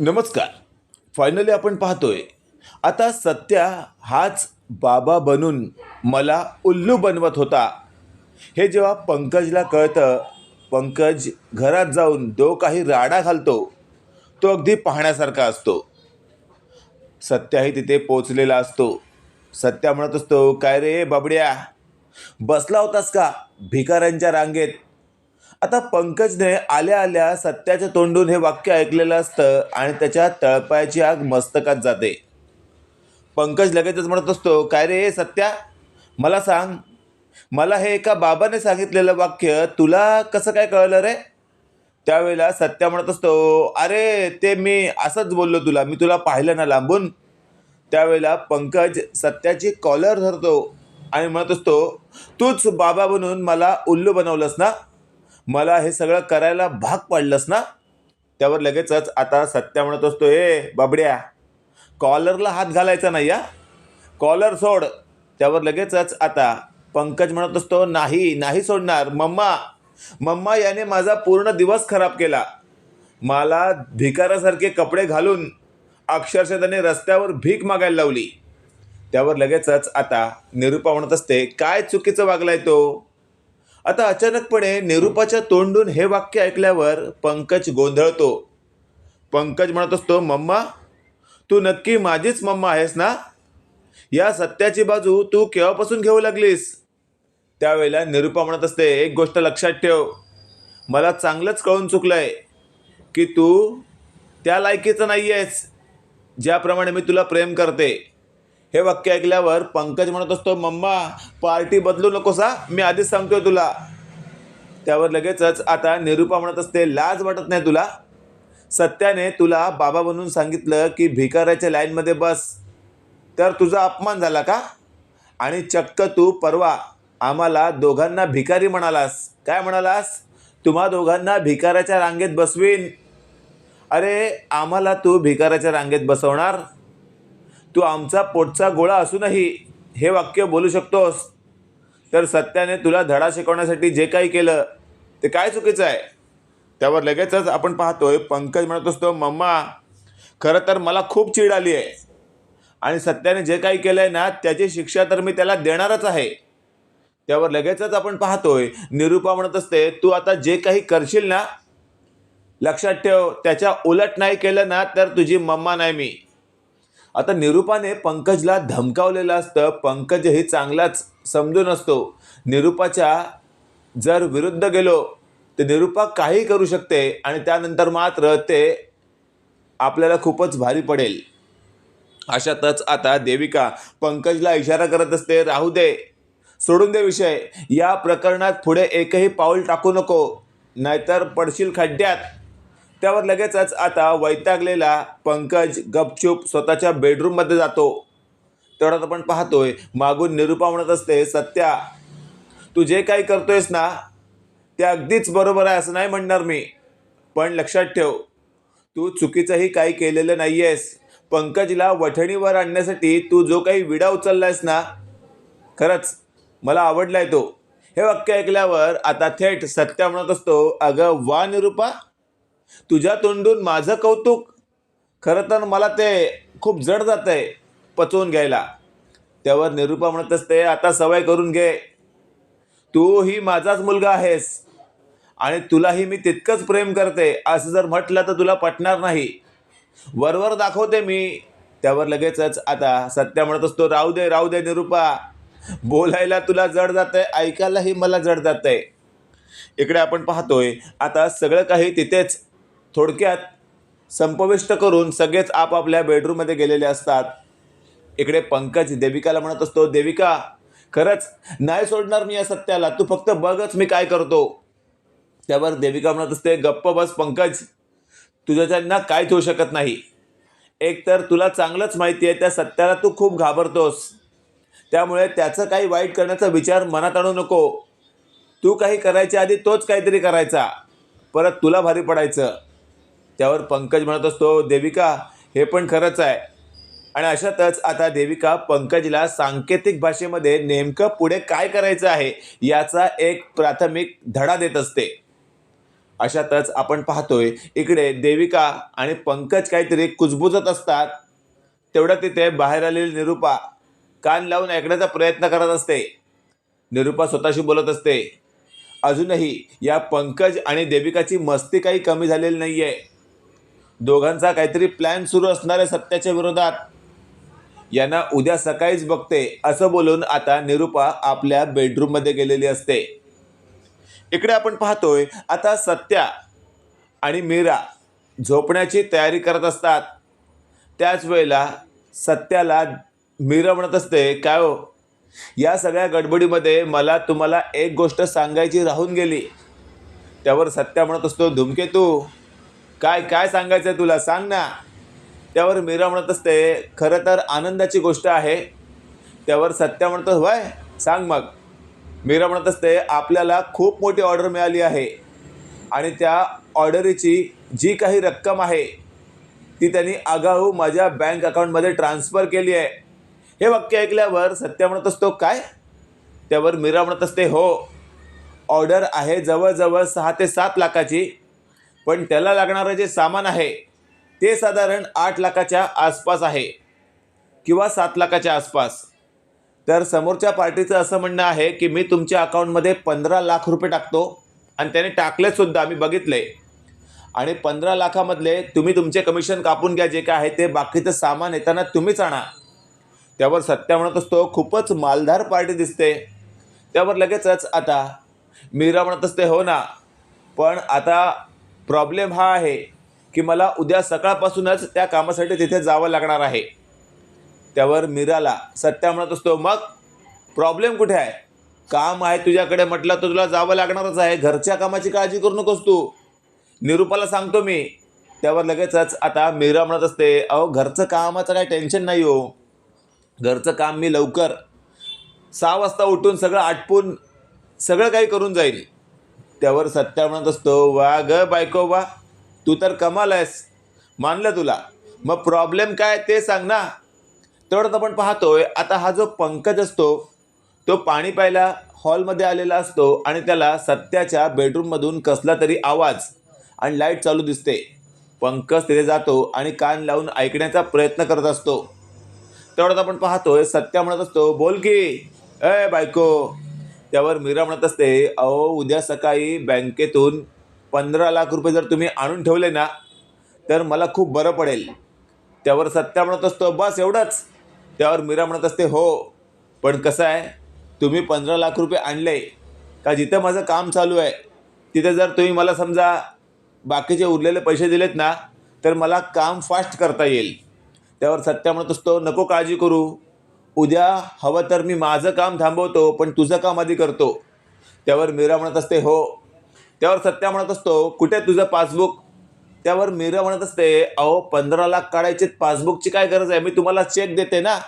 नमस्कार. फायनली आपण पाहतोय. आता सत्या हाच बाबा बनून मला उल्लू बनवत होता. हे जेव्हा पंकजला कळतं पंकज घरात जाऊन जो काही राडा घालतो तो अगदी पाहण्यासारखा असतो. सत्याही तिथे पोचलेला असतो. सत्या म्हणत असतो काय रे बाबड्या बसला होतास का? भिकाऱ्यांच्या रांगेत आता पंकजने आल्या आल्या सत्याच्या तोंडून हे वाक्य ऐकलेलं असतं आणि त्याच्या तळपायाची आग मस्तकात जाते. पंकज लगेचच म्हणत असतो काय रे सत्या? मला सांग मला हे एका बाबाने सांगितलेलं वाक्य तुला कसं काय कळलं रे? त्यावेळेला सत्या म्हणत असतो अरे ते मी असंच बोललो तुला मी तुला पाहिलं ना लांबून. त्यावेळेला पंकज सत्याची कॉलर धरतो आणि म्हणत असतो तूच बाबा बनून मला उल्लू बनवलंस ना? मला हे सगळं करायला भाग पाडलंस ना? त्यावर लगेचच आता सत्या म्हणत असतो ए बाबड्या कॉलरला हात घालायचा नाही या कॉलर सोड. त्यावर लगेचच आता पंकज म्हणत असतो नाही नाही सोडणार मम्मा मम्मा याने माझा पूर्ण दिवस खराब केला. मला भिकारासारखे कपडे घालून अक्षरशः त्याने रस्त्यावर भीक मागायला लावली. त्यावर लगेचच आता निरूपा म्हणत असते काय चुकीचं वागलाय तो? आता अचानकपणे निरूपाच्या तोंडून हे वाक्य ऐकल्यावर पंकज गोंधळतो. पंकज म्हणत असतो मम्मा तू नक्की माझीच मम्मा आहेस ना? या सत्याची बाजू तू केव्हापासून घेऊ लागलीस? त्यावेळेला निरूपा म्हणत असते एक गोष्ट लक्षात ठेव. मला चांगलंच कळून चुकलंय की तू त्या लायकीचं नाही आहेस ज्याप्रमाणे मी तुला प्रेम करते. हे वाक्य ऐकल्यावर पंकज म्हणत असतो मम्मा पार्टी बदलू नकोसा मी आधीच सांगतोय तुला. त्यावर लगेचच आता निरूपा म्हणत असते लाज वाटत नाही तुला? सत्याने तुला बाबा बनून सांगितलं की भिकाऱ्याच्या लाईनमध्ये बस. तर तुझा अपमान झाला का? आणि चक्क तू परवा आम्हाला दोघांना भिकारी म्हणालास. काय म्हणालास? तुम्हा दोघांना भिकाऱ्याच्या रांगेत बसवीन. अरे आम्हाला तू भिकाऱ्याच्या रांगेत बसवणार? तू आमचा पोटचा गोळा असूनही हे वाक्य बोलू शकतोस. तर सत्याने तुला धडा शिकवण्यासाठी जे काही केलं ते काय चुकीचं आहे? त्यावर लगेचच आपण पाहतोय पंकज म्हणत असतो मम्मा खरं तर मला खूप चीड आली आहे. आणि सत्याने जे काही केलं आहे ना त्याची शिक्षा तर मी त्याला देणारच आहे. त्यावर लगेचच आपण पाहतोय निरूपा म्हणत असते तू आता जे काही करशील ना लक्षात ठेव त्याच्या उलट नाही केलं ना तर तुझी मम्मा नाही मी. आता निरूपाने पंकजला धमकावलेलं असतं. पंकजही चांगलाच समजून असतो. निरूपाच्या जर विरुद्ध गेलो तर निरूपा काही करू शकते आणि त्यानंतर मात्र ते आपल्याला खूपच भारी पडेल. अशातच आता देविका पंकजला इशारा करत असते राहू दे सोडून दे विषय. या प्रकरणात पुढे एकही पाऊल टाकू नको. नाहीतर पडशील खड्ड्यात. त्यावर लगेचच आता वैतागलेला पंकज गपचूप स्वतःच्या बेडरूममध्ये जातो. तेवढ्यात आपण पाहतोय मागून निरूपा म्हणत असते सत्या तू जे काही करतोयस ना ते अगदीच बरोबर आहे असं नाही म्हणणार मी. पण लक्षात ठेव तू चुकीचंही काही केलेलं नाही आहेस पंकजला वठणीवर आणण्यासाठी तू जो काही विडा उचललायस ना खरंच मला आवडलाय तो. हे वाक्य ऐकल्यावर आता थेट सत्या म्हणत असतो अगं वा निरूपा तुझ्या तोंडून माझं कौतुक. खरं तर मला ते खूप जड जात आहे पचवून घ्यायला. त्यावर निरूपा म्हणत असते आता सवय करून घे. तू ही माझाच मुलगा आहेस आणि तुलाही मी तितकंच प्रेम करते असं जर म्हटलं तर तुला पटणार नाही. वरवर दाखवते मी. त्यावर लगेचच आता सत्या म्हणत असतो राहू दे राहू दे निरूपा. बोलायला तुला जड जातंय ऐकायलाही मला जड जातंय. इकडे आपण पाहतोय आता सगळं काही तिथेच. थोडक्यात संपविष्ट करून सगळेच आपापल्या बेडरूममध्ये गेलेले असतात. इकडे पंकज देविकाला म्हणत असतो देविका खरंच नाही सोडणार मी या सत्याला. तू फक्त बघच मी काय करतो. त्यावर देविका म्हणत असते गप्प बस पंकज. तुझ्याच्यांना काहीच होऊ शकत नाही. एक तर तुला चांगलंच माहिती आहे त्या सत्याला तू खूप घाबरतोस. त्यामुळे त्याचं काही वाईट करण्याचा विचार मनात आणू नको. तू काही करायच्या आधी तोच काहीतरी करायचा. परत तुला भारी पडायचं. त्यावर पंकज म्हणत असतो देविका हे पण खरंच आहे. आणि अशातच आता देविका पंकजला सांकेतिक भाषेमध्ये नेमकं पुढे काय करायचं आहे याचा एक प्राथमिक धडा देत असते. अशातच आपण पाहतोय इकडे देविका आणि पंकज काहीतरी कुजबुजत असतात. तेवढं तिथे बाहेर आलेली निरूपा कान लावून ऐकण्याचा प्रयत्न करत असते. निरूपा स्वतःशी बोलत असते अजूनही या पंकज आणि देविकाची मस्ती काही कमी झालेली नाही आहे दोघांचा काहीतरी प्लॅन सुरू असणार आहे सत्याच्या विरोधात. यांना उद्या सकाळीच बघते असं बोलून आता निरूपा आपल्या बेडरूममध्ये गेलेली असते. इकडे आपण पाहतोय आता सत्या आणि मीरा झोपण्याची तयारी करत असतात. त्याच वेळेला सत्याला मीरा म्हणत असते काय हो? या सगळ्या गडबडीमध्ये मला तुम्हाला एक गोष्ट सांगायची राहून गेली. त्यावर सत्या म्हणत असतो धुमकेतू. काय काय सांगायचं आहे तुला? सांग ना. त्यावर मीरा म्हणत असते खरं तर आनंदाची गोष्ट आहे. त्यावर सत्या म्हणतो वय सांग मग. मीरा म्हणत असते आपल्याला खूप मोठी ऑर्डर मिळाली आहे आणि त्या ऑर्डरीची जी काही रक्कम आहे ती त्यांनी आगाऊ माझ्या बँक अकाउंटमध्ये ट्रान्स्फर केली आहे. हे वाक्य ऐकल्यावर सत्या म्हणत असतो काय? त्यावर मीरा म्हणत असते हो ऑर्डर आहे जवळजवळ सहा ते सात लाखाची. पण त्याला लागणारं जे सामान आहे ते साधारण आठ लाखाच्या आसपास आहे किंवा सात लाखाच्या आसपास. तर समोरच्या पार्टीचं असं म्हणणं आहे की मी तुमच्या अकाउंटमध्ये पंधरा लाख रुपये टाकतो आणि त्याने टाकलेसुद्धा मी बघितले. आणि पंधरा लाखामधले तुम्ही तुमचे कमिशन कापून घ्या जे काय आहे ते बाकीचं सामान येताना तुम्हीच आणा. त्यावर सत्या म्हणत असतो खूपच मालधार पार्टी दिसते. त्यावर लगेचच आता मीरा म्हणत असते हो ना. पण आता प्रॉब्लेम हा आहे की मला उद्या सकाळपासूनच त्या कामासाठी तिथे जावं लागणार आहे. त्यावर मीराला सत्या म्हणत असतो मग प्रॉब्लेम कुठे आहे? काम आहे तुझ्याकडे म्हटलं तर तुला जावं लागणारच आहे. घरच्या कामाची काळजी करू नकोस तू. निरूपाला सांगतो मी. त्यावर लगेचच आता मीरा म्हणत असते अहो घरचं कामाचं काही टेन्शन नाही हो. घरचं काम मी लवकर सहा वाजता उठून सगळं आटपून सगळं काही करून जाईल त्यावर सत्या म्हणत असतो वा ग बायको वा तू तर कमाल आहेस. मानलं तुला. मग प्रॉब्लेम काय ते सांग ना. तेवढंच आपण पाहतोय आता हा जो पंकज असतो तो पाणी प्यायला हॉलमध्ये आलेला असतो आणि त्याला सत्याच्या बेडरूममधून कसला तरी आवाज आणि लाइट चालू दिसते. पंकज तिथे जातो आणि कान लावून ऐकण्याचा प्रयत्न करत असतो. तेवढंच आपण पाहतोय सत्या म्हणत असतो बोल की. ए बायको त्यावर मीरा म्हणत असते अहो उद्या सकाळी बँकेतून पंधरा लाख रुपये जर तुम्ही आणून ठेवले ना तर मला खूप बरं पडेल. त्यावर सत्या म्हणत असतो बस एवढंच. त्यावर मीरा म्हणत असते हो पण कसं आहे तुम्ही पंधरा लाख रुपये आणले का जिथं माझं काम चालू आहे तिथे जर तुम्ही मला समजा बाकीचे उरलेले पैसे दिलेत ना तर मला काम फास्ट करता येईल. त्यावर सत्या म्हणत असतो नको काळजी करू उद्या हवं तर मी माझं काम थांबवतो पण तुझं काम आधी करतो. त्यावर मीरा म्हणत असते हो. त्यावर सत्या म्हणत असतो कुठे तुझं पासबुक? त्यावर मीरा म्हणत असते अहो पंधरा लाख काढायचे पासबुकची काय गरज आहे? मी तुम्हाला चेक देते ना.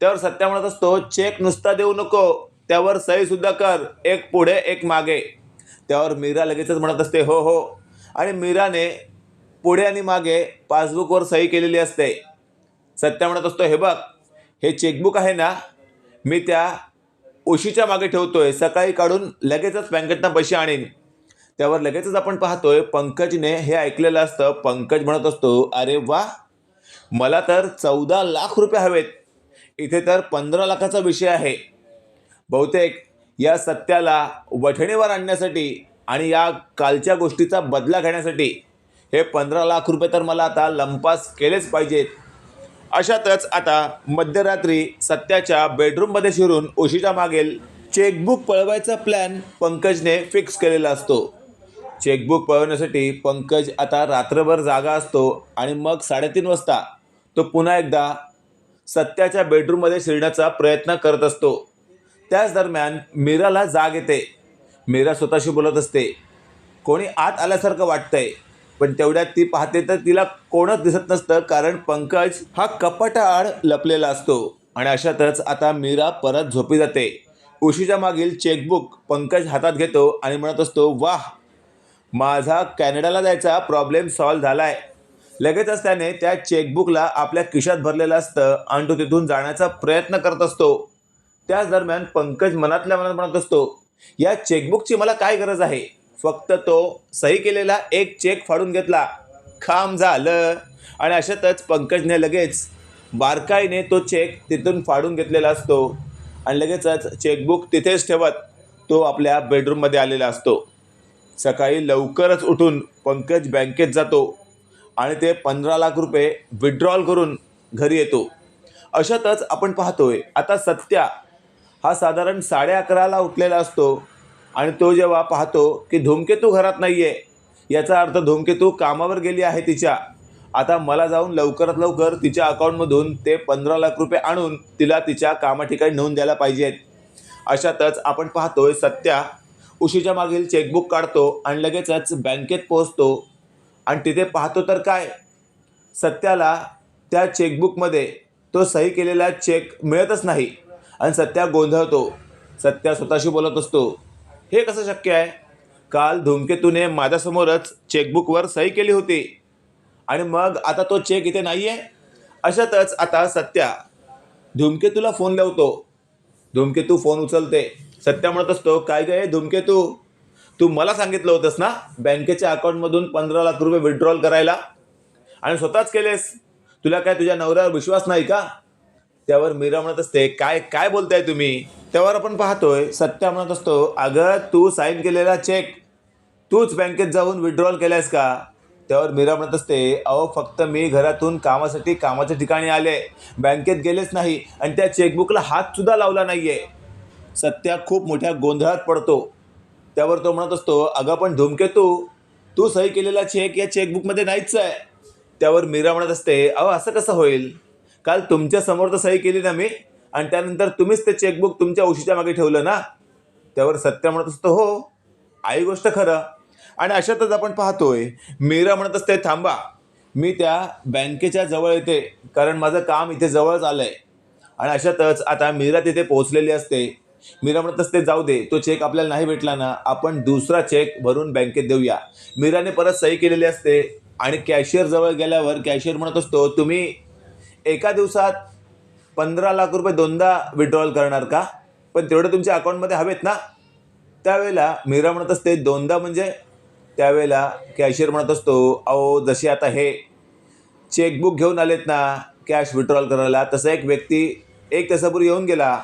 त्यावर सत्या म्हणत असतो चेक नुसता देऊ नको. त्यावर सहीसुद्धा कर. एक पुढे एक मागे. त्यावर मीरा लगेचच म्हणत असते हो हो. आणि मीराने पुढे आणि मागे पासबुकवर सही केलेली असते. सत्या म्हणत असतो हे बघ हे चेकबुक आहे ना मी त्या उशीच्या मागे ठेवतो आहे सकाळी काढून लगेचच बँकेतनं पैसे आणीन. त्यावर लगेचच आपण पाहतोय पंकजने हे ऐकलेलं असतं. पंकज म्हणत असतो अरे वा मला तर चौदा लाख रुपये हवेत. इथे तर पंधरा लाखाचा विषय आहे. बहुतेक या सत्याला वठणीवर आणण्यासाठी आणि या कालच्या गोष्टीचा बदला घेण्यासाठी हे पंधरा लाख रुपये तर मला आता लंपास केलेच पाहिजेत. अशातच आता मध्यरात्री सत्याच्या बेडरूममध्ये शिरून उशीच्या मागेल चेकबुक पळवायचा प्लॅन पंकजने फिक्स केलेला असतो. चेकबुक पळवण्यासाठी पंकज आता रात्रभर जागा असतो आणि मग साडेतीन वाजता तो पुन्हा एकदा सत्याच्या बेडरूममध्ये शिरण्याचा प्रयत्न करत असतो. त्याच दरम्यान मीराला जाग येते. मीरा स्वतःशी बोलत असते. कोणी आत आल्यासारखं वाटतंय. पण तेवढ्यात ती पाहते तर तिला कोणच दिसत नसतं कारण पंकज हा कपाटाआड लपलेला असतो. आणि अशातच आता मीरा परत झोपी जाते. उशीच्या मागील चेकबुक पंकज हातात घेतो आणि म्हणत असतो वाह माझा कॅनडाला जायचा प्रॉब्लेम सॉल्व्ह झाला आहे लगेचच त्याने त्या चेकबुकला आपल्या खिशात भरलेलं असतं आणि तो तिथून जाण्याचा प्रयत्न करत असतो. त्याच दरम्यान पंकज मनातल्या मनात म्हणत असतो या चेकबुकची मला काय गरज आहे? फक्त तो सही केलेला एक चेक फाडून घेतला. काम झालं. आणि अशातच पंकजने लगेच बारकाईने तो चेक तिथून फाडून घेतलेला असतो. आणि लगेचच चेकबुक तिथेच ठेवत तो आपल्या बेडरूममध्ये आलेला असतो. सकाळी लवकरच उठून पंकज बँकेत जातो. आणि ते पंधरा लाख रुपये विड्रॉल करून घरी येतो. अशातच आपण पाहतोय आता सत्या हा साधारण साडे अकराला उठलेला असतो. आणि तो जेव्हा पाहतो की धूमकेतू घरात नाही आहे याचा अर्थ धूमकेतू कामावर गेली आहे तिच्या. आता मला जाऊन लवकरात लवकर तिच्या अकाउंटमधून ते पंधरा लाख रुपये आणून तिला तिच्या कामाठिकाणी नेऊन द्यायला पाहिजेत. अशातच आपण पाहतोय सत्या उशीच्या मागील चेकबुक काढतो आणि लगेचच बँकेत पोहोचतो. आणि तिथे पाहतो तर काय? सत्याला त्या चेकबुकमध्ये तो सही केलेला चेक मिळतच नाही. आणि सत्या गोंधळतो. सत्या स्वतःशी बोलत असतो. हे कसं शक्य आहे? काल धूमकेतूने माझ्यासमोरच चेकबुकवर सही केली होती. आणि मग आता तो चेक इथे नाही आहे अशातच आता सत्या धूमकेतूला फोन लावतो. धूमकेतू फोन उचलते. सत्या म्हणत असतो काय काय धूमकेतू? तू मला सांगितलं होतंस ना बँकेच्या अकाउंटमधून पंधरा लाख रुपये विड्रॉल करायला? आणि स्वतःच केलेस? तुला काय तुझ्या नवऱ्यावर विश्वास नाही का? त्यावर मीरा म्हणत असते काय काय बोलताय तुम्ही? त्यावर आपण पाहतोय सत्या म्हणत असतो अगं तू साईन केलेला चेक तूच बँकेत जाऊन विड्रॉल केलायस का? त्यावर मीरा म्हणत असते अहो फक्त मी घरातून कामासाठी कामाच्या ठिकाणी आले. बँकेत गेलेच नाही आणि त्या चेकबुकला हातसुद्धा लावला नाही आहे सत्या खूप मोठ्या गोंधळात पडतो. त्यावर तो म्हणत असतो अगं पण धूमकेतू तू. सही केलेला चेक या चेकबुकमध्ये नाहीच आहे त्यावर मीरा म्हणत असते अहो असं कसं होईल? काल तुमच्यासमोर तर सही केली ना मी? आणि त्यानंतर तुम्हीच ते चेकबुक तुमच्या उशीच्या मागे ठेवलं ना? त्यावर सत्य म्हणत असतो हो आई गोष्ट खरं. आणि अशातच आपण पाहतोय मीरा म्हणत असते थांबा मी त्या बँकेच्या जवळ येते कारण माझं काम इथे जवळच आलं आहे आणि अशातच आता मीरा तिथे पोहोचलेली असते. मीरा म्हणत असते जाऊ दे तो चेक आपल्याला नाही भेटला ना आपण दुसरा चेक भरून बँकेत देऊया. मीराने परत सही केलेली असते आणि कॅशियर जवळ गेल्यावर कॅशियर म्हणत असतो तुम्ही एका दिवसात पंधरा लाख रुपये दोनदा विड्रॉल करणार का? पण तेवढे तुमच्या अकाउंटमध्ये हवेत ना? त्यावेळेला मीरा म्हणत असते दोनदा म्हणजे त्यावेळेला कॅशियर म्हणत असतो अहो जसे आता हे चेकबुक घेऊन आलेत ना कॅश विड्रॉल करायला तसा एक व्यक्ती एक तासापूर्वी येऊन गेला.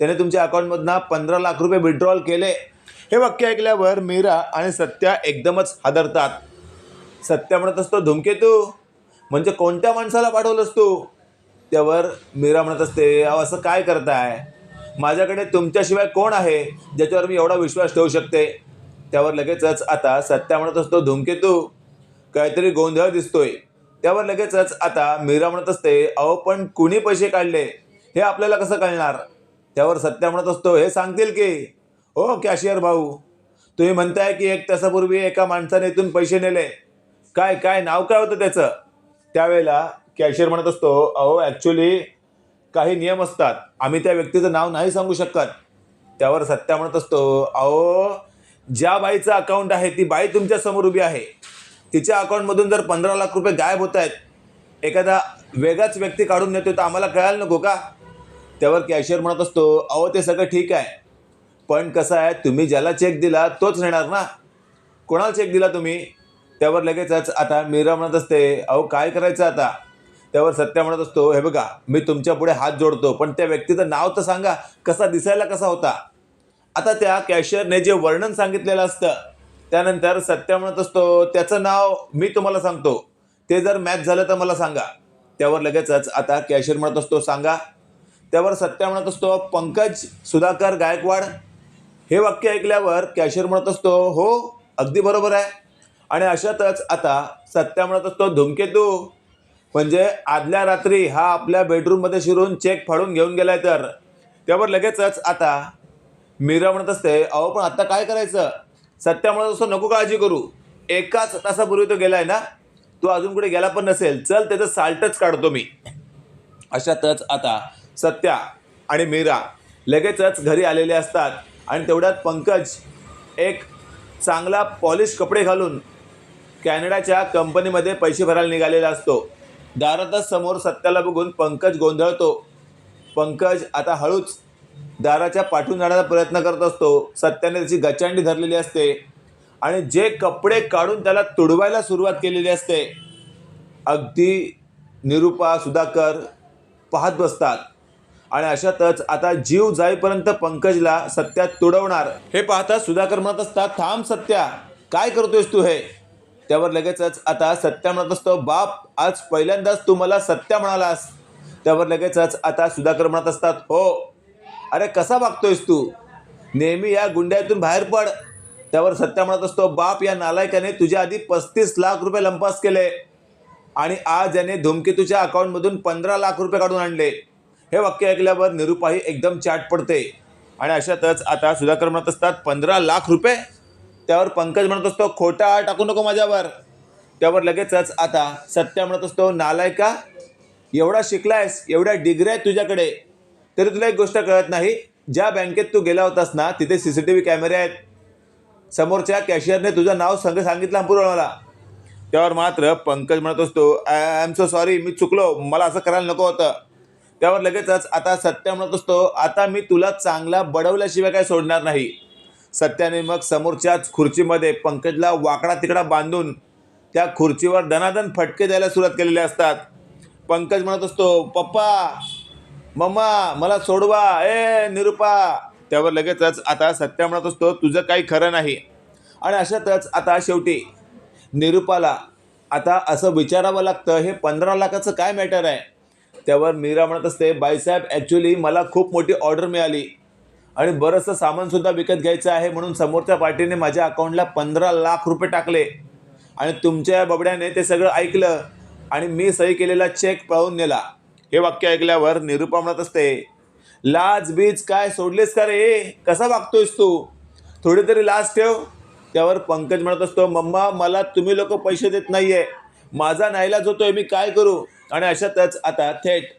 त्याने तुमच्या अकाउंटमधनं पंधरा लाख रुपये विड्रॉल केले. हे वाक्य ऐकल्यावर मीरा आणि सत्या एकदमच हादरतात. सत्या म्हणत असतो धुमकेतू म्हणजे कोणत्या माणसाला पाठवलंस तू? त्यावर मीरा म्हणत असते अहो असं काय करताय? माझ्याकडे तुमच्याशिवाय कोण आहे ज्याच्यावर मी एवढा विश्वास ठेवू शकते? त्यावर लगेचच आता सत्या म्हणत असतो धुमकेतू काहीतरी गोंधळ दिसतोय. त्यावर लगेचच आता मीरा म्हणत असते अहो पण कुणी पैसे काढले? हे आपल्याला कसं कळणार? त्यावर सत्या म्हणत असतो हे सांगतील की. हो कॅशियर भाऊ तुम्ही म्हणताय की एक तासापूर्वी एका माणसाने इथून पैसे नेले. काय काय नाव काय होतं त्याचं? त्यावेळेला कॅशियर म्हणत असतो अहो ॲक्च्युली काही नियम असतात. आम्ही त्या व्यक्तीचं नाव नाही सांगू शकत. त्यावर सत्या म्हणत असतो अहो ज्या बाईचं अकाउंट आहे ती बाई तुमच्यासमोर उभी आहे. तिच्या अकाउंटमधून जर पंधरा लाख रुपये गायब होत आहेत एखादा वेगळाच व्यक्ती काढून नेतो तर आम्हाला कळायला नको का? त्यावर कॅशियर म्हणत असतो अहो ते सगळं ठीक आहे. पण कसं आहे तुम्ही ज्याला चेक दिला तोच नेणार ना? कोणाला चेक दिला तुम्ही? त्यावर लगेचच आता मीरा म्हणत असते अहो काय करायचं आता? त्यावर सत्या म्हणत असतो हे बघा मी तुमच्यापुढे हात जोडतो पण त्या व्यक्तीचं नाव तर सांगा कसा दिसायला कसा होता? आता त्या कॅशियरने जे वर्णन सांगितलेलं असतं त्यानंतर सत्या म्हणत असतो त्याचं नाव मी तुम्हाला सांगतो. ते जर मॅच झालं तर मला सांगा. त्यावर लगेचच आता कॅशियर म्हणत असतो सांगा. त्यावर सत्या म्हणत असतो पंकज सुधाकर गायकवाड. हे वाक्य ऐकल्यावर कॅशियर म्हणत असतो हो अगदी बरोबर आहे. आणि अशातच आता सत्या म्हणत असतो धुमकेतू. म्हणजे आदल्या रात्री हा आपल्या बेडरूममध्ये शिरून चेक फाडून घेऊन गेलाय तर. त्यावर लगेचच आता मीरा म्हणत असते अहो पण आता काय करायचं? सत्या म्हणत असतो नको काळजी करू. एकाच तासापूर्वी तो गेलाय ना? तो अजून कुठे गेला पण नसेल. चल त्याचं साल्टच काढतो मी. अशातच आता सत्या आणि मीरा लगेचच घरी आलेले असतात आणि तेवढ्यात पंकज एक चांगला पॉलिश कपडे घालून कॅनडाच्या कंपनीमध्ये पैसे भरायला निघालेला असतो. दारातच समोर सत्याला बघून पंकज गोंधळतो. पंकज आता हळूच दाराच्या पाठून जाण्याचा प्रयत्न करत असतो. सत्याने त्याची गचांडी धरलेली असते. आणि जे कपडे काढून त्याला तुडवायला सुरुवात केलेली असते. अगदी निरुपा सुधाकर पाहत बसतात. आणि अशातच आता जीव जाईपर्यंत पंकजला सत्या तुडवणार. हे पाहता सुधाकर म्हणत असतात थांब सत्या काय करतोयस तू हे? त्यावर लगेचच आता सत्या म्हणत असतो बाप आज पहिल्यांदाच तू मला सत्या म्हणालास. त्यावर लगेचच आता सुधाकर म्हणत असतात हो. अरे कसा वागतोयस तू? नेहमी या गुंड्यातून बाहेर पड. त्यावर सत्या म्हणत असतो बाप या नालायकाने तुझ्या आधी पस्तीस लाख रुपये लंपास केले आणि आज याने धूमकेतूच्या अकाउंटमधून पंधरा लाख रुपये काढून आणले. हे वाक्य ऐकल्यावर निरुपाही एकदम चाट पडते. आणि अशातच आता सुधाकर म्हणत असतात पंधरा लाख रुपये? त्यावर पंकज म्हणत असतो खोटा टाकू नको माझ्यावर त्यावर लगेचच आता सत्या म्हणत असतो नालायका एवढा शिकलायस एवढ्या डिग्री आहेत तुझ्याकडे तरी तुला एक गोष्ट कळत नाही ज्या बँकेत तू गेला होतास ना तिथे सी सी टी व्ही कॅमेरे आहेत समोरच्या कॅशियरने तुझं नाव संघ सांगितलं पुरवलं मला त्यावर मात्र पंकज म्हणत असतो आय एम सो सॉरी मी चुकलो मला असं करायला नको होतं त्यावर लगेचच आता सत्य म्हणत असतो आता मी तुला चांगला बडवल्याशिवाय काय सोडणार नाही सत्याने मग समोरच्याच खुर्चीमध्ये पंकजला वाकडा तिकडा बांधून त्या खुर्चीवर दनादन फटके द्यायला सुरुवात केलेले असतात. पंकज म्हणत असतो पप्पा मम्मा मला सोडवा. ए निरुपा. त्यावर लगेचच आता सत्या म्हणत असतो तुझं काही खरं नाही. आणि अशातच आता शेवटी निरुपाला आता असं विचारावं लागतं हे पंधरा लाखाचं काय मॅटर आहे? त्यावर मीरा म्हणत असते बाईसाहेब ॲक्च्युली मला खूप मोठी ऑर्डर मिळाली. आणि बरंचसं सामानसुद्धा विकत घ्यायचं आहे म्हणून समोरच्या पार्टीने माझ्या अकाउंटला पंधरा लाख रुपये टाकले. आणि तुमच्या बबड्याने ते सगळं ऐकलं आणि मी सही केलेला चेक पळवून नेला. हे वाक्य ऐकल्यावर निरुपा म्हणत असते लाज बीज काय सोडलेस का रे? कसा वागतोयस तू? थोडी तरी लाज ठेव. त्यावर पंकज म्हणत असतो मम्मा मला तुम्ही लोक पैसे देत नाहीये. माझा नाईलाज होतोय मी काय करू? आणि अशातच आता थेट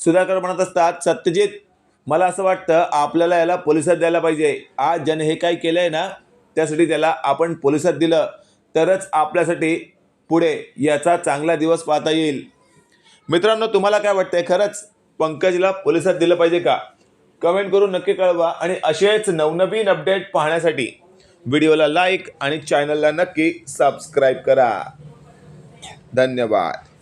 सुधाकर म्हणत असतात सत्यजित मला असं वाटतं आपल्याला याला पोलिसात द्यायला पाहिजे. आज ज्याने हे काय केलं आहे ना त्यासाठी त्याला आपण पोलिसात दिलं तरच आपल्यासाठी पुढे याचा चांगला दिवस पाहता येईल. मित्रांनो तुम्हाला काय वाटतंय? खरंच पंकजला पोलिसात दिलं पाहिजे का? कमेंट करून नक्की कळवा आणि असेच नवनवीन अपडेट पाहण्यासाठी व्हिडिओला लाईक आणि चॅनलला नक्की सबस्क्राईब करा. धन्यवाद.